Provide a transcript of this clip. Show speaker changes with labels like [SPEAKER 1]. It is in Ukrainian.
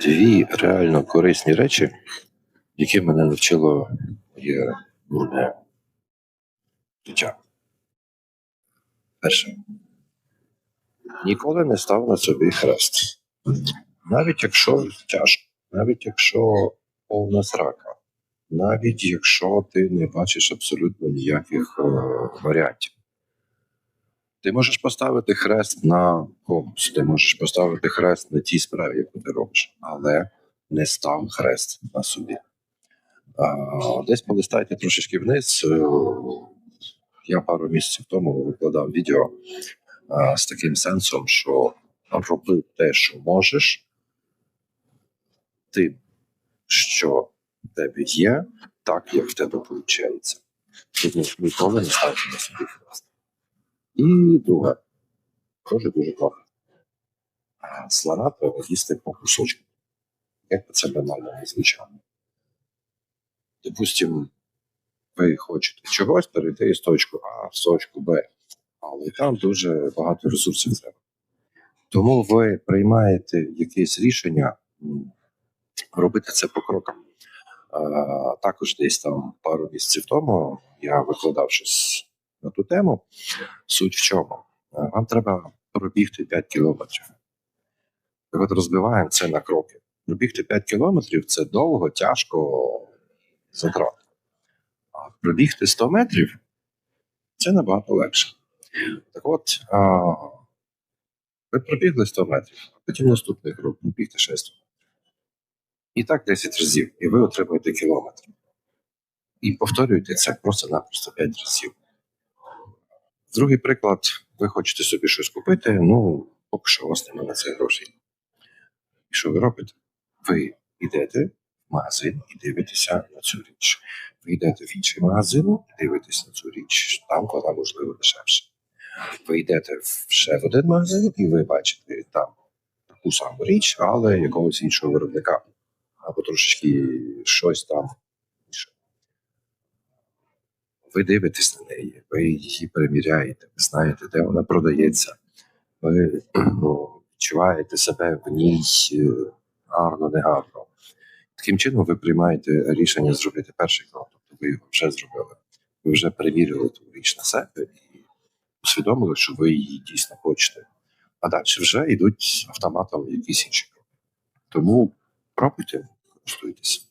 [SPEAKER 1] дві реально корисні речі, які мене навчило моє дурне життя. Перше. Ніколи не став на собі хрест. Навіть якщо тяжко, навіть якщо повна срака, навіть якщо ти не бачиш абсолютно ніяких е, варіантів. Ти можеш поставити хрест на комусь, ти можеш поставити хрест на тій справі, яку ти робиш, але не став хрест на собі. Десь полистайте трошечки вниз. е, Я пару місяців тому викладав відео з таким сенсом, що роби те, що можеш, тим, що в тебе є, так як в тебе виходить. Тому ніколи не ставте на собі хрест. І друге, теж дуже класно. Слона треба їсти по кусочку. Як це банально не звучало. Допустим, ви хочете чогось перейти з точки А в точку Б, але там дуже багато ресурсів треба. Тому ви приймаєте якесь рішення робити це по крокам. А, також десь там пару місяців тому я викладав щось на ту тему. Суть в чому? Вам треба пробігти 5 кілометрів. От розбиваємо це на кроки. Пробігти 5 кілометрів це довго, тяжко, затрат. А пробігти 100 метрів це набагато легше. Так от, а, ви пробігли 100 метрів, а потім наступний крок пробігти 6 метрів. І так 10 разів, і ви отримуєте кілометр. І повторюєте це просто-напросто 5 разів. Другий приклад: ви хочете собі щось купити, ну, поки що у вас немає на це грошей. І що ви робите? Ви йдете в магазин і дивитеся на цю річ. Ви йдете в інший магазин і дивитесь на цю річ, там вона можливо дешевше. Ви йдете в ще в один магазин, і ви бачите там таку саму річ, але якогось іншого виробника. Або трошечки щось там. Ви дивитесь на неї, ви її перевіряєте, ви знаєте, де вона продається. Ви ну, відчуваєте себе в ній е, гарно, не гарно. Таким чином, ви приймаєте рішення зробити перший крок. Тобто ви його вже зробили. Ви вже перевірили ту річ на себе і усвідомили, що ви її дійсно хочете. А далі вже йдуть автоматом якісь інші кроки. Тому пробуйте, користуйтесь.